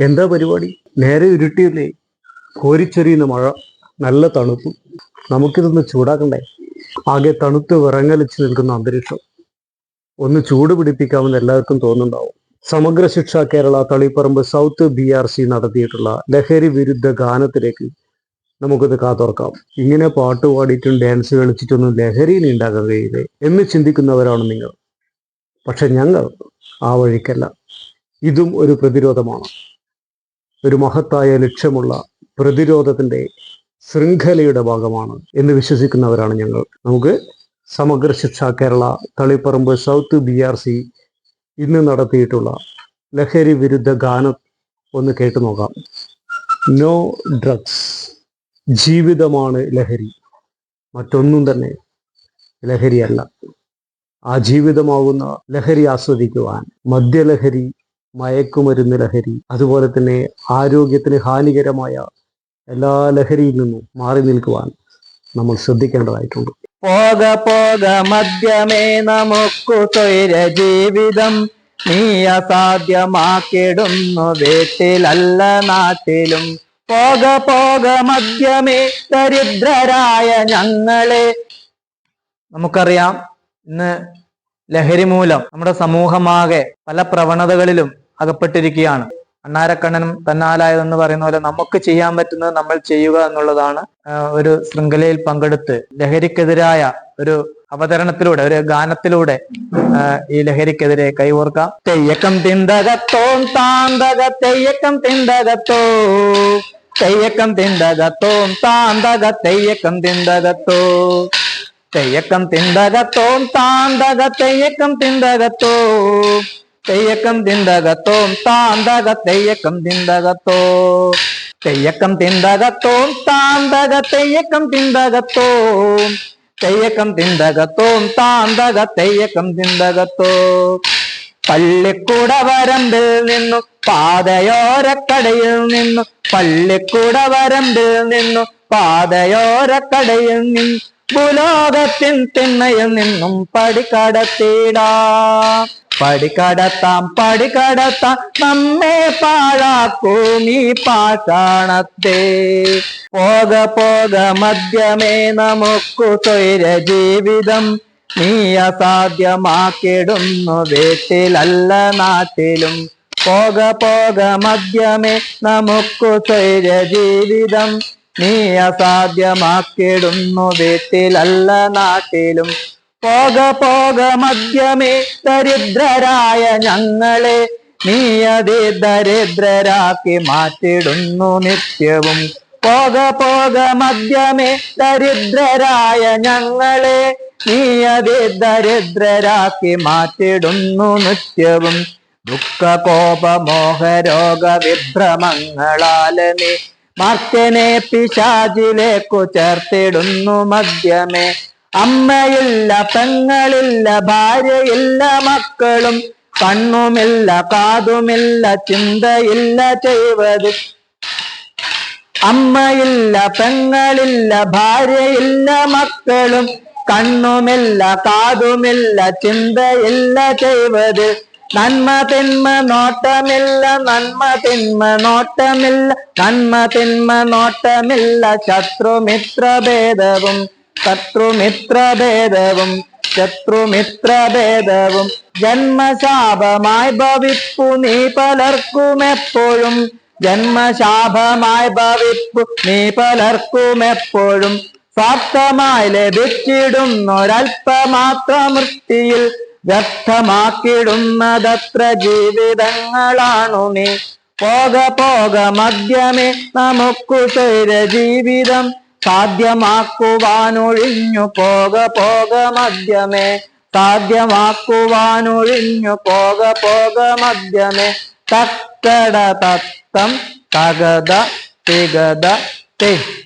എന്താ പരിപാടി? നേരെ ഇരുട്ടിയല്ലേ? കോരിച്ചെറിയുന്ന മഴ നല്ല തണുപ്പ്. നമുക്കിതൊന്ന് ചൂടാക്കണ്ടേ? ആകെ തണുത്ത് വിറങ്ങലിച്ച് നിൽക്കുന്ന അന്തരീക്ഷം. ഒന്ന് ചൂട് പിടിപ്പിക്കാമെന്ന് എല്ലാവർക്കും തോന്നുന്നുണ്ടാവും. Samagra Shiksha Kerala Taliparamba south B R C നടത്തിയിട്ടുള്ള ലഹരി വിരുദ്ധ ഗാനത്തിലേക്ക് നമുക്കിത് കാത്തോർക്കാം ഇങ്ങനെ പാട്ട് പാടിയിട്ടും ഡാൻസ് കളിച്ചിട്ടൊന്നും ലഹരി ഉണ്ടാക്കാൻ കഴിയില്ലേ എന്ന് ചിന്തിക്കുന്നവരാണ് നിങ്ങൾ. പക്ഷെ ഞങ്ങൾ ആ വഴിക്കല്ല. ഇതും ഒരു പ്രതിരോധമാണ്. ഒരു മഹത്തായ ലക്ഷ്യമുള്ള പ്രതിരോധത്തിന്റെ ശൃംഖലയുടെ ഭാഗമാണ് എന്ന് വിശ്വസിക്കുന്നവരാണ് ഞങ്ങൾ. നമുക്ക് Samagra Shiksha Kerala Taliparamba south B R C ഇന്ന് നടത്തിയിട്ടുള്ള ലഹരി വിരുദ്ധ ഗാനം ഒന്ന് കേട്ടു നോക്കാം. നോ ഡ്രഗ്സ് ജീവിതമാണ് ലഹരി. മറ്റൊന്നും തന്നെ ലഹരിയല്ല. ആ ജീവിതമാകുന്ന ലഹരി ആസ്വദിക്കുവാൻ മദ്യലഹരി മയക്കുമരുന്ന് ലഹരി അതുപോലെ തന്നെ ആരോഗ്യത്തിന് ഹാനികരമായ എല്ലാ ലഹരിയിൽ നിന്നും മാറി നിൽക്കുവാൻ നമ്മൾ ശ്രദ്ധിക്കേണ്ടതായിട്ടുണ്ട്. പോക പോക മദ്യമേ നമുക്കു സ്വൈര ജീവിതം. നീ അസാധ്യമാക്കിടുന്നു വീട്ടിലല്ല നാട്ടിലും. പോക പോക മദ്യമേ ദരിദ്രരായ ഞങ്ങളെ. നമുക്കറിയാം ഇന്ന് ലഹരി മൂലം നമ്മുടെ സമൂഹമാകെ പല പ്രവണതകളിലും അകപ്പെട്ടിരിക്കുകയാണ്. അണ്ണാരക്കണ്ണനും തന്നാലായതെന്ന് പറയുന്ന പോലെ നമുക്ക് ചെയ്യാൻ പറ്റുന്നത് നമ്മൾ ചെയ്യുക എന്നുള്ളതാണ് ഒരു ശൃംഖലയിൽ പങ്കെടുത്ത് ലഹരിക്കെതിരായ ഒരു അവതരണത്തിലൂടെ ഒരു ഗാനത്തിലൂടെ ഈ ലഹരിക്കെതിരെ കൈകോർക്കാം. തെയ്യക്കം തിന്തകത്തോ താന്തക തെയ്യക്കം തിണ്ടകത്തോ തെയ്യക്കം തിണ്ടകത്തോം താന്തക തെയ്യക്കം തിണ്ടകത്തോ. തെയ്യക്കം തിണ്ടകത്തോം താന്തക തെയ്യക്കം തിണ്ടകത്തോ. തെയ്യക്കം തിണ്ടകത്തോം താന്തക തെയ്യക്കം തിണ്ടകത്തോ. തെയ്യക്കം തിണ്ടകത്തോം താന്തക തെയ്യക്കം തിണ്ടകത്തോം. തെയ്യക്കം തിണ്ടകത്തോം താന്തക തെയ്യക്കം തിണ്ടകത്തോ. പള്ളിക്കൂട വരമ്പിൽ നിന്നു പാതയോരക്കടയിൽ നിന്നു പള്ളിക്കൂട വരമ്പിൽ നിന്നു പാതയോരക്കടയിൽ നിന്നു ഭൂലോകത്തിൻ തിണ്ണയിൽ നിന്നും പടിക്കടത്തിടാ പടിക്കടത്താം പടിക്കടത്താം നമ്മെ പാഴാക്കൂ നീ പാഷാണത്തെ. പോക പോക മദ്യമേ നമുക്കു സ്വൈര ജീവിതം. നീ അസാധ്യമാക്കിടുന്നു വീട്ടിലല്ല നാട്ടിലും. പോക പോക മദ്യമേ നമുക്കു സ്വൈര ജീവിതം നീ അസാധ്യമാക്കിടുന്നു വീട്ടിലല്ല നാട്ടിലും. പോക പോക മദ്യമേ ദരിദ്രരായ ഞങ്ങളെ. നീ അതി ദരിദ്രരാക്കി മാറ്റിടുന്നു നിത്യവും. പോക പോക മദ്യമേ ദരിദ്രരായ ഞങ്ങളെ. നീ അതി ദരിദ്രരാക്കി മാറ്റിടുന്നു നിത്യവും. ദുഃഖ കോപ മോഹ രോഗ വിഭ്രമങ്ങളാൽ നീ മർക്കനെ പിശാചിലേക്കു ചേർത്തിടുന്നു മദ്യമേ. അമ്മയില്ല പെങ്ങളില്ല ഭാര്യയില്ല മക്കളും കണ്ണുമില്ല കാതുമില്ല ചിന്തയില്ല ചെയ്വത് അമ്മയില്ല പെങ്ങളില്ല ഭാര്യയില്ല മക്കളും കണ്ണുമില്ല കാതുമില്ല ചിന്തയില്ല ചെയ്വത് നന്മ തിന്മ നോട്ടമില്ല നന്മ തിന്മ നോട്ടമില്ല നന്മ തിന്മ നോട്ടമില്ല. ശത്രുമിത്ര ഭേദവും ശത്രുമിത്ര ഭേദവും ജന്മശാപമായി ഭവിപ്പു നീ പലർക്കുമെപ്പോഴും ജന്മശാപമായി ഭവിപ്പു നീ പലർക്കുമെപ്പോഴും. സ്വാർത്ഥമായി ലഭിച്ചിടുന്നൊരൽപ്പമാത്ര മൃഷ്ടിയിൽ വ്യക്തമാക്കിടുന്നതത്ര ജീവിതങ്ങളാണു നീ. പോക പോക മദ്യമേ നമുക്കു ചേര ജീവിതം സാധ്യമാക്കുവാനൊഴിഞ്ഞു. പോക പോക മദ്യമേ സാധ്യമാക്കുവാനൊഴിഞ്ഞു. പോക പോക മദ്യമേ തക്കട തത്തം തകത തികത തെ.